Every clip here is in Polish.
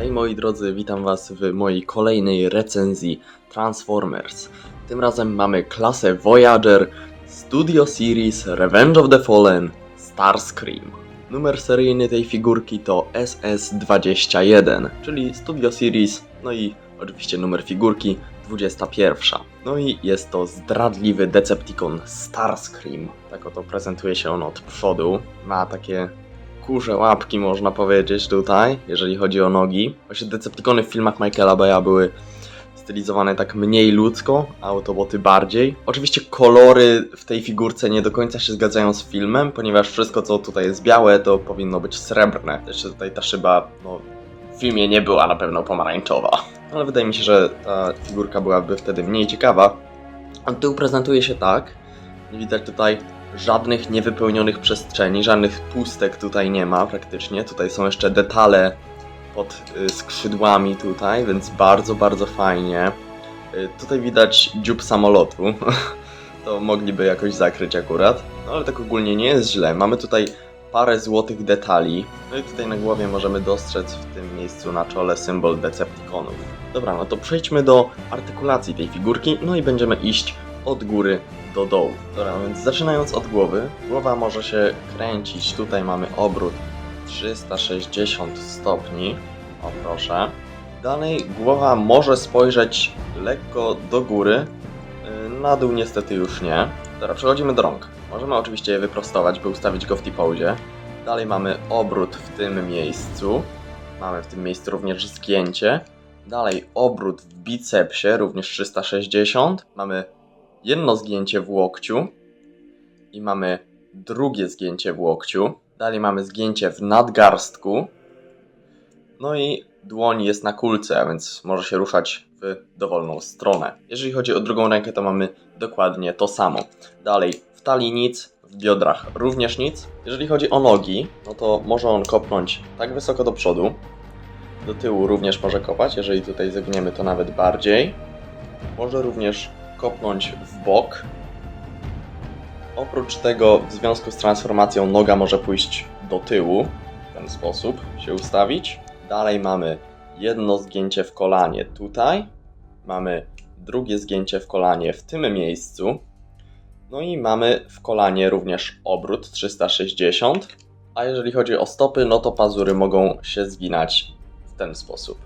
Hej moi drodzy, witam was w mojej kolejnej recenzji Transformers. Tym razem mamy klasę Voyager, Studio Series Revenge of the Fallen, Starscream. Numer seryjny tej figurki to SS21, czyli Studio Series, no i oczywiście numer figurki 21. No i jest to zdradliwy Decepticon Starscream. Tak oto prezentuje się on od przodu. Ma takie kurze łapki, można powiedzieć, tutaj, jeżeli chodzi o nogi. Właśnie Decepticony w filmach Michaela Baya były stylizowane tak mniej ludzko, a Autoboty bardziej. Oczywiście kolory w tej figurce nie do końca się zgadzają z filmem, ponieważ wszystko co tutaj jest białe to powinno być srebrne. Jeszcze tutaj ta szyba, no w filmie nie była na pewno pomarańczowa. Ale wydaje mi się, że ta figurka byłaby wtedy mniej ciekawa. A tył prezentuje się tak. Widać tutaj żadnych niewypełnionych przestrzeni, żadnych pustek tutaj nie ma praktycznie. Tutaj są jeszcze detale pod y, skrzydłami tutaj, więc bardzo, bardzo fajnie. Y, Tutaj widać dziób samolotu. To mogliby jakoś zakryć akurat. No ale tak ogólnie nie jest źle. Mamy tutaj parę złotych detali. No i tutaj na głowie możemy dostrzec w tym miejscu na czole symbol Decepticonów. Dobra, no to przejdźmy do artykulacji tej figurki, no i będziemy iść od góry do dołu. Dobra, więc zaczynając od głowy, głowa może się kręcić. Tutaj mamy obrót 360 stopni. O proszę. Dalej głowa może spojrzeć lekko do góry. Yy, Na dół niestety już nie. Dobra, przechodzimy do rąk. Możemy oczywiście je wyprostować, by ustawić go w T-pose. Dalej mamy obrót w tym miejscu. Mamy w tym miejscu również zgięcie. Dalej obrót w bicepsie, również 360. Mamy jedno zgięcie w łokciu i mamy drugie zgięcie w łokciu. Dalej mamy zgięcie w nadgarstku. No i dłoń jest na kulce, a więc może się ruszać w dowolną stronę. Jeżeli chodzi o drugą rękę, to mamy dokładnie to samo. Dalej w talii nic, w biodrach również nic. Jeżeli chodzi o nogi, no to może on kopnąć tak wysoko do przodu. Do tyłu również może kopać, jeżeli tutaj zagniemy to nawet bardziej. Może również kopnąć w bok. Oprócz tego, w związku z transformacją, noga może pójść do tyłu, w ten sposób się ustawić. Dalej mamy jedno zgięcie w kolanie tutaj, mamy drugie zgięcie w kolanie w tym miejscu, no i mamy w kolanie również obrót 360. A jeżeli chodzi o stopy, no to pazury mogą się zginać w ten sposób.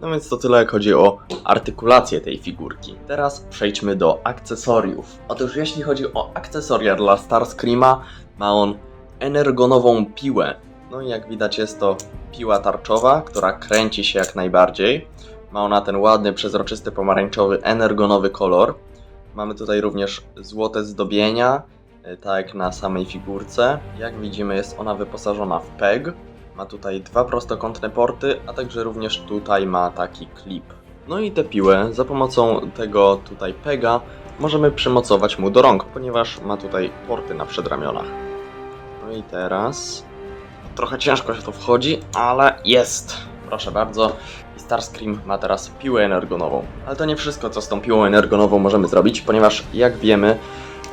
No więc to tyle, jak chodzi o artykulację tej figurki. Teraz przejdźmy do akcesoriów. Otóż jeśli chodzi o akcesoria dla Starscreama, ma on energonową piłę. No i jak widać jest to piła tarczowa, która kręci się jak najbardziej. Ma ona ten ładny, przezroczysty, pomarańczowy, energonowy kolor. Mamy tutaj również złote zdobienia, y, tak jak na samej figurce. Jak widzimy jest ona wyposażona w PEG. Ma tutaj dwa prostokątne porty, a także również tutaj ma taki klip. No i tę piłę za pomocą tego tutaj pega możemy przymocować mu do rąk, ponieważ ma tutaj porty na przedramionach. No i teraz trochę ciężko się to wchodzi, ale jest. Proszę bardzo. I Starscream ma teraz piłę energonową. Ale to nie wszystko, co z tą piłą energonową możemy zrobić, ponieważ jak wiemy,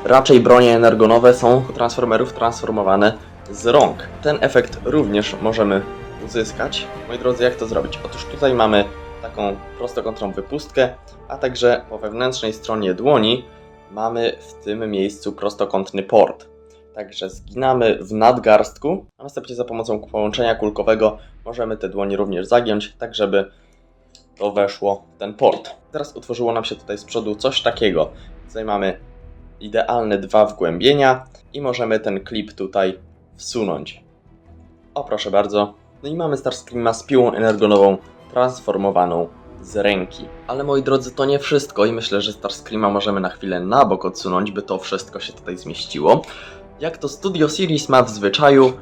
raczej bronie energonowe są Transformerów transformowane z rąk. Ten efekt również możemy uzyskać. Moi drodzy, jak to zrobić? Otóż tutaj mamy taką prostokątną wypustkę, a także po wewnętrznej stronie dłoni mamy w tym miejscu prostokątny port. Także zginamy w nadgarstku, a następnie za pomocą połączenia kulkowego możemy te dłonie również zagiąć, tak żeby to weszło w ten port. Teraz utworzyło nam się tutaj z przodu coś takiego. Tutaj mamy idealne dwa wgłębienia i możemy ten klip tutaj wsunąć. O proszę bardzo. No i mamy Starscreama z piłą energonową transformowaną z ręki. Ale moi drodzy, to nie wszystko i myślę, że Starscreama możemy na chwilę na bok odsunąć, by to wszystko się tutaj zmieściło. Jak to Studio Series ma w zwyczaju,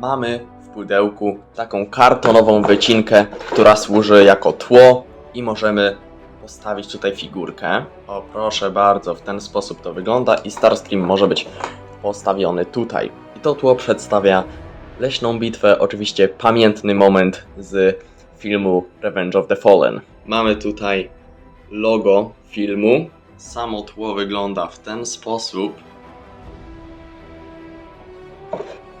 mamy w pudełku taką kartonową wycinkę, która służy jako tło i możemy postawić tutaj figurkę. O proszę bardzo, w ten sposób to wygląda i Starscream może być postawiony tutaj. To tło przedstawia leśną bitwę, oczywiście pamiętny moment z filmu Revenge of the Fallen. Mamy tutaj logo filmu. Samo tło wygląda w ten sposób.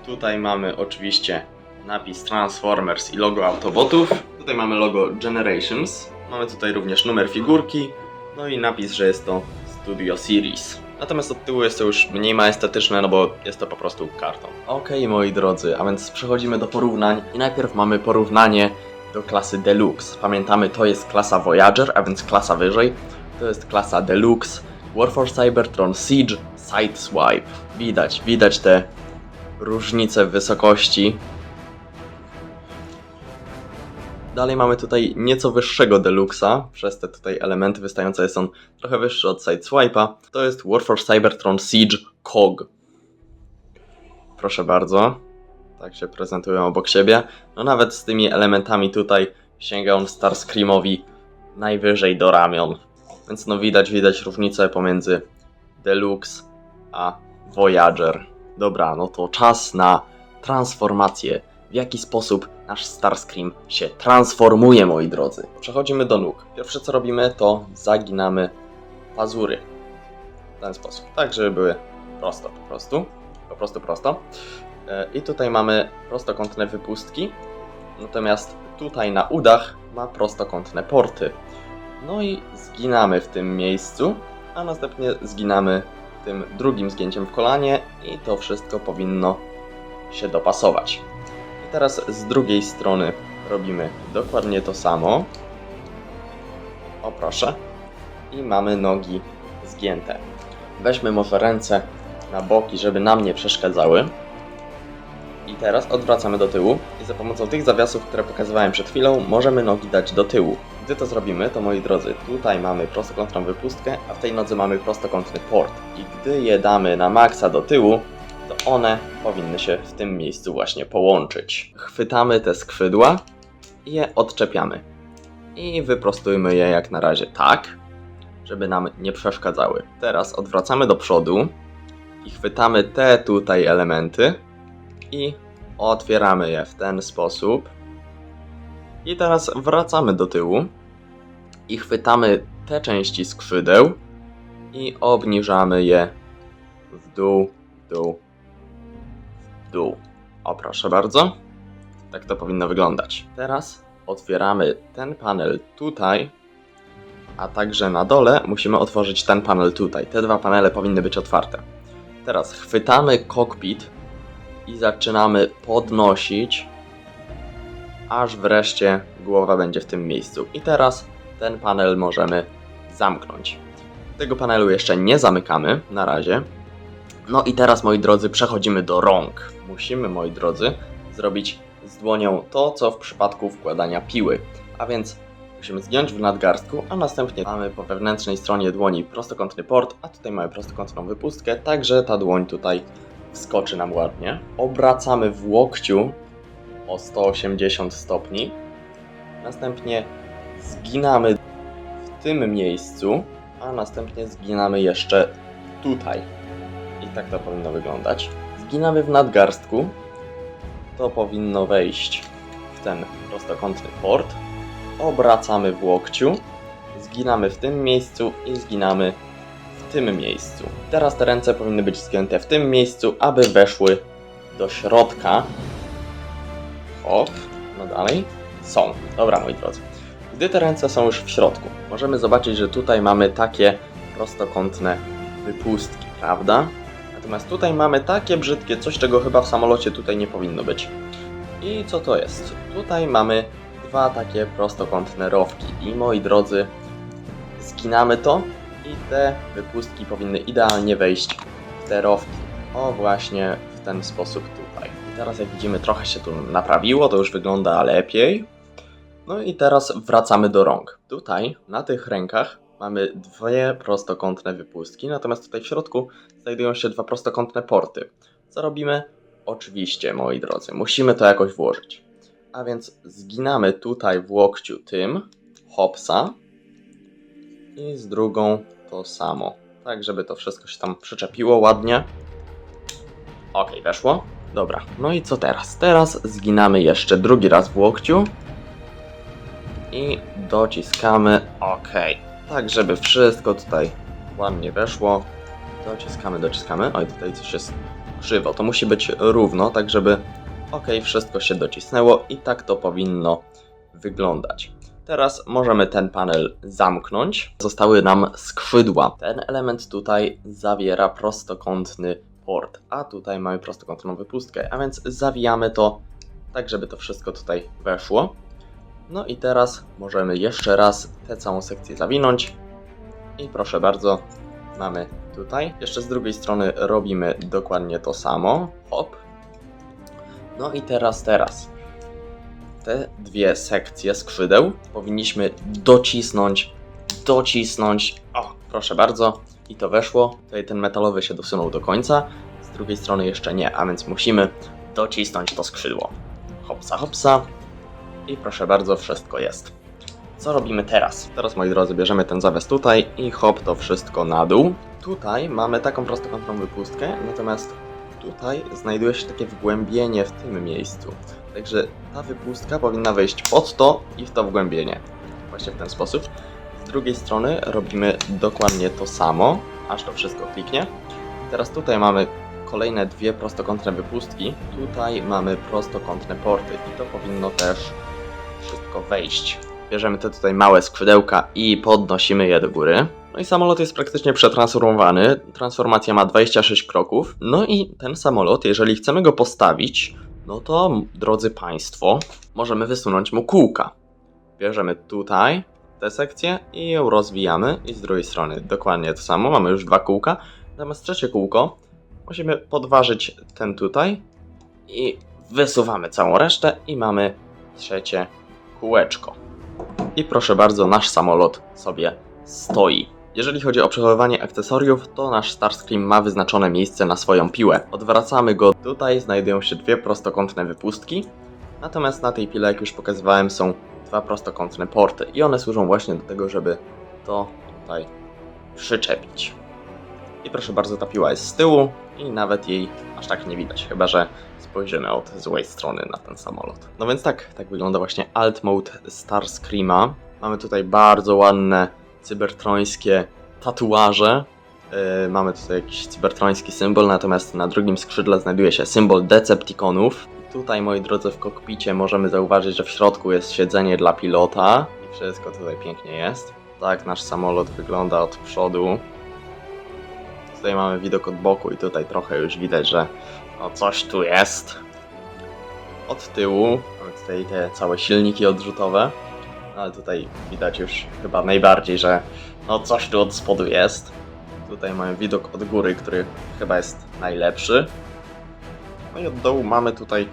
Tutaj mamy oczywiście napis Transformers i logo Autobotów. Tutaj mamy logo Generations. Mamy tutaj również numer figurki. No i napis, że jest to Studio Series. Natomiast od tyłu jest to już mniej majestetyczne, no bo jest to po prostu karton. Okej, moi drodzy, a więc przechodzimy do porównań. I najpierw mamy porównanie do klasy Deluxe. Pamiętamy, to jest klasa Voyager, a więc klasa wyżej. To jest klasa Deluxe. War for Cybertron Siege Sideswipe. Widać, widać te różnice w wysokości. Dalej mamy tutaj nieco wyższego Deluxa, przez te tutaj elementy wystające jest on trochę wyższy od Sideswipe'a. To jest War for Cybertron Siege COG. Proszę bardzo. Tak się prezentują obok siebie. No nawet z tymi elementami tutaj sięga on Starscreamowi najwyżej do ramion. Więc no widać, widać różnicę pomiędzy Deluxe a Voyager. Dobra, no to czas na transformację. W jaki sposób nasz Starscream się transformuje, moi drodzy. Przechodzimy do nóg. Pierwsze co robimy, to zaginamy pazury. W ten sposób. Tak, żeby były prosto po prostu. Po prostu prosto. E, I tutaj mamy prostokątne wypustki. Natomiast tutaj na udach ma prostokątne porty. No i zginamy w tym miejscu, a następnie zginamy tym drugim zgięciem w kolanie i to wszystko powinno się dopasować. Teraz z drugiej strony robimy dokładnie to samo. O proszę. I mamy nogi zgięte. Weźmy może ręce na boki, żeby nam nie przeszkadzały. I teraz odwracamy do tyłu i za pomocą tych zawiasów, które pokazywałem przed chwilą, możemy nogi dać do tyłu. Gdy to zrobimy, to moi drodzy, tutaj mamy prostokątną wypustkę, a w tej nodze mamy prostokątny port. I gdy je damy na maksa do tyłu, one powinny się w tym miejscu właśnie połączyć. Chwytamy te skrzydła i je odczepiamy. I wyprostujmy je jak na razie tak, żeby nam nie przeszkadzały. Teraz odwracamy do przodu i chwytamy te tutaj elementy i otwieramy je w ten sposób. I teraz wracamy do tyłu i chwytamy te części skrzydeł i obniżamy je w dół, w dół, dół. O proszę bardzo. Tak to powinno wyglądać. Teraz otwieramy ten panel tutaj, a także na dole musimy otworzyć ten panel tutaj. Te dwa panele powinny być otwarte. Teraz chwytamy kokpit i zaczynamy podnosić, aż wreszcie głowa będzie w tym miejscu. I teraz ten panel możemy zamknąć. Tego panelu jeszcze nie zamykamy na razie. No i teraz, moi drodzy, przechodzimy do rąk. Musimy, moi drodzy, zrobić z dłonią to, co w przypadku wkładania piły. A więc musimy zgiąć w nadgarstku, a następnie mamy po wewnętrznej stronie dłoni prostokątny port, a tutaj mamy prostokątną wypustkę, także ta dłoń tutaj wskoczy nam ładnie. Obracamy w łokciu o 180 stopni. Następnie zginamy w tym miejscu, a następnie zginamy jeszcze tutaj. I tak to powinno wyglądać. Zginamy w nadgarstku. To powinno wejść w ten prostokątny port. Obracamy w łokciu. Zginamy w tym miejscu i zginamy w tym miejscu. Teraz te ręce powinny być zgięte w tym miejscu, aby weszły do środka. Hop, no dalej. Są. Dobra, moi drodzy. Gdy te ręce są już w środku, możemy zobaczyć, że tutaj mamy takie prostokątne wypustki, prawda? Natomiast tutaj mamy takie brzydkie coś, czego chyba w samolocie tutaj nie powinno być. I co to jest? Tutaj mamy dwa takie prostokątne rowki. I moi drodzy, skinamy to i te wypustki powinny idealnie wejść w te rowki. O właśnie w ten sposób tutaj. I teraz jak widzimy trochę się tu naprawiło, to już wygląda lepiej. No i teraz wracamy do rąk. Tutaj na tych rękach mamy dwie prostokątne wypustki, natomiast tutaj w środku znajdują się dwa prostokątne porty. Co robimy? Oczywiście, moi drodzy, musimy to jakoś włożyć. A więc zginamy tutaj w łokciu tym, hopsa, i z drugą to samo. Tak, żeby to wszystko się tam przyczepiło ładnie. Ok, weszło. Dobra, no i co teraz? Teraz zginamy jeszcze drugi raz w łokciu. I dociskamy. Ok. Tak, żeby wszystko tutaj ładnie weszło. Dociskamy, dociskamy. Oj, tutaj coś jest krzywo. To musi być równo, tak żeby Ok, wszystko się docisnęło i tak to powinno wyglądać. Teraz możemy ten panel zamknąć. Zostały nam skrzydła. Ten element tutaj zawiera prostokątny port, a tutaj mamy prostokątną wypustkę, a więc zawijamy to tak, żeby to wszystko tutaj weszło. No i teraz możemy jeszcze raz tę całą sekcję zawinąć. I proszę bardzo, mamy tutaj. Jeszcze z drugiej strony robimy dokładnie to samo. Hop. No i teraz, teraz. Te dwie sekcje skrzydeł powinniśmy docisnąć, docisnąć. O, proszę bardzo. I to weszło. Tutaj ten metalowy się dosunął do końca. Z drugiej strony jeszcze nie, a więc musimy docisnąć to skrzydło. Hopsa, hopsa. I proszę bardzo, wszystko jest. Co robimy teraz? Teraz, moi drodzy, bierzemy ten zawias tutaj i hop to wszystko na dół. Tutaj mamy taką prostokątną wypustkę, natomiast tutaj znajduje się takie wgłębienie w tym miejscu. Także ta wypustka powinna wejść pod to i w to wgłębienie. Właśnie w ten sposób. Z drugiej strony robimy dokładnie to samo, aż to wszystko kliknie. Teraz tutaj mamy kolejne dwie prostokątne wypustki. Tutaj mamy prostokątne porty i to powinno też wszystko wejść. Bierzemy te tutaj małe skrzydełka i podnosimy je do góry. No i samolot jest praktycznie przetransformowany. Transformacja ma 26 kroków. No i ten samolot, jeżeli chcemy go postawić, no to drodzy Państwo, możemy wysunąć mu kółka. Bierzemy tutaj tę sekcję i ją rozwijamy. I z drugiej strony dokładnie to samo. Mamy już dwa kółka. Natomiast trzecie kółko musimy podważyć ten tutaj i wysuwamy całą resztę i mamy trzecie kółeczko. I proszę bardzo, nasz samolot sobie stoi. Jeżeli chodzi o przechowywanie akcesoriów, to nasz Starscream ma wyznaczone miejsce na swoją piłę. Odwracamy go. Tutaj znajdują się dwie prostokątne wypustki, natomiast na tej pile, jak już pokazywałem, są dwa prostokątne porty i one służą właśnie do tego, żeby to tutaj przyczepić. I proszę bardzo, ta piła jest z tyłu i nawet jej aż tak nie widać, chyba że spojrzymy od złej strony na ten samolot. No więc tak, tak wygląda właśnie Alt Mode Starscreama. Mamy tutaj bardzo ładne cybertrońskie tatuaże. Yy, mamy tutaj jakiś cybertroński symbol, natomiast na drugim skrzydle znajduje się symbol Decepticonów. I tutaj, moi drodzy, w kokpicie możemy zauważyć, że w środku jest siedzenie dla pilota i wszystko tutaj pięknie jest. Tak nasz samolot wygląda od przodu. Tutaj mamy widok od boku i tutaj trochę już widać, że no coś tu jest. Od tyłu mamy tutaj te całe silniki odrzutowe, ale tutaj widać już chyba najbardziej, że no coś tu od spodu jest. Tutaj mamy widok od góry, który chyba jest najlepszy. No i od dołu mamy tutaj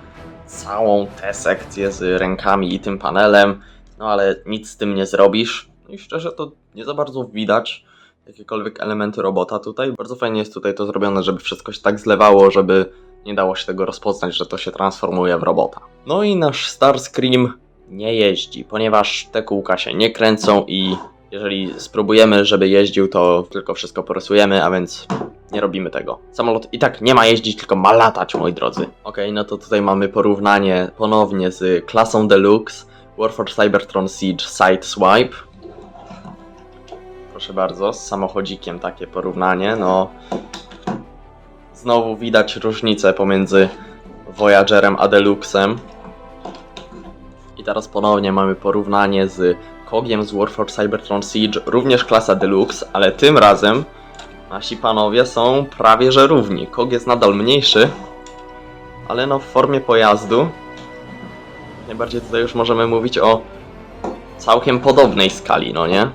całą tę sekcję z rękami i tym panelem, no ale nic z tym nie zrobisz. No i szczerze to nie za bardzo widać jakiekolwiek elementy robota tutaj. Bardzo fajnie jest tutaj to zrobione, żeby wszystko się tak zlewało, żeby nie dało się tego rozpoznać, że to się transformuje w robota. No i nasz Starscream nie jeździ, ponieważ te kółka się nie kręcą i jeżeli spróbujemy, żeby jeździł, to tylko wszystko porysujemy, a więc nie robimy tego. Samolot i tak nie ma jeździć, tylko ma latać, moi drodzy. Ok, no to tutaj mamy porównanie ponownie z klasą Deluxe Warforged Cybertron Siege Sideswipe. Proszę bardzo, z samochodzikiem takie porównanie, no znowu widać różnicę pomiędzy Voyagerem a Deluxem. I teraz ponownie mamy porównanie z Kogiem z Warforged Cybertron Siege, również klasa Deluxe, ale tym razem nasi panowie są prawie że równi. Kog jest nadal mniejszy, ale no w formie pojazdu najbardziej tutaj już możemy mówić o całkiem podobnej skali, no nie?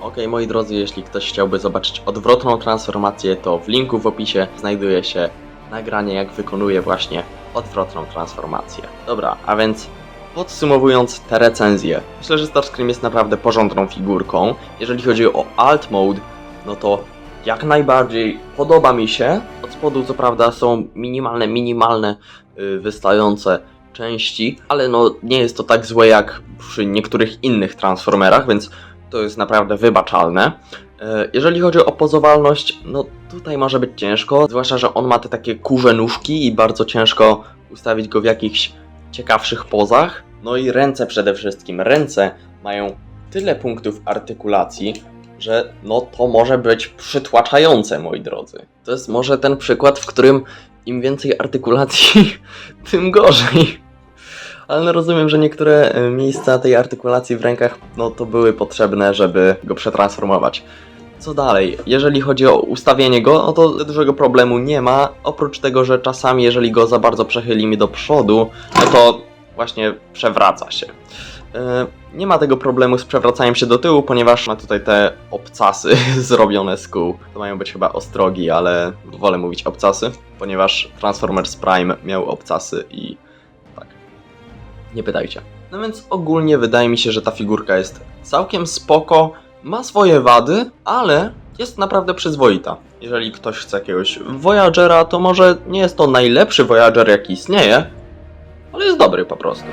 Ok, moi drodzy, jeśli ktoś chciałby zobaczyć odwrotną transformację, to w linku w opisie znajduje się nagranie, jak wykonuje właśnie odwrotną transformację. Dobra, a więc podsumowując te recenzje, myślę, że Starscream jest naprawdę porządną figurką. Jeżeli chodzi o Alt Mode, no to jak najbardziej podoba mi się. Od spodu co prawda są minimalne, minimalne yy, wystające części, ale no nie jest to tak złe jak przy niektórych innych Transformerach, więc to jest naprawdę wybaczalne. E, Jeżeli chodzi o pozowalność, no tutaj może być ciężko, zwłaszcza, że on ma te takie kurze nóżki i bardzo ciężko ustawić go w jakichś ciekawszych pozach. No i ręce przede wszystkim. Ręce mają tyle punktów artykulacji, że no to może być przytłaczające, moi drodzy. To jest może ten przykład, w którym im więcej artykulacji, tym gorzej. Ale no rozumiem, że niektóre e, miejsca tej artykulacji w rękach, no to były potrzebne, żeby go przetransformować. Co dalej? Jeżeli chodzi o ustawienie go, no to dużego problemu nie ma, oprócz tego, że czasami jeżeli go za bardzo przechylimy do przodu, no to właśnie przewraca się. E, Nie ma tego problemu z przewracaniem się do tyłu, ponieważ ma tutaj te obcasy zrobione z kół. To mają być chyba ostrogi, ale wolę mówić obcasy, ponieważ Transformers Prime miał obcasy i. Nie pytajcie. No więc ogólnie wydaje mi się, że ta figurka jest całkiem spoko, ma swoje wady, ale jest naprawdę przyzwoita. Jeżeli ktoś chce jakiegoś Voyagera, to może nie jest to najlepszy Voyager jaki istnieje, ale jest dobry po prostu.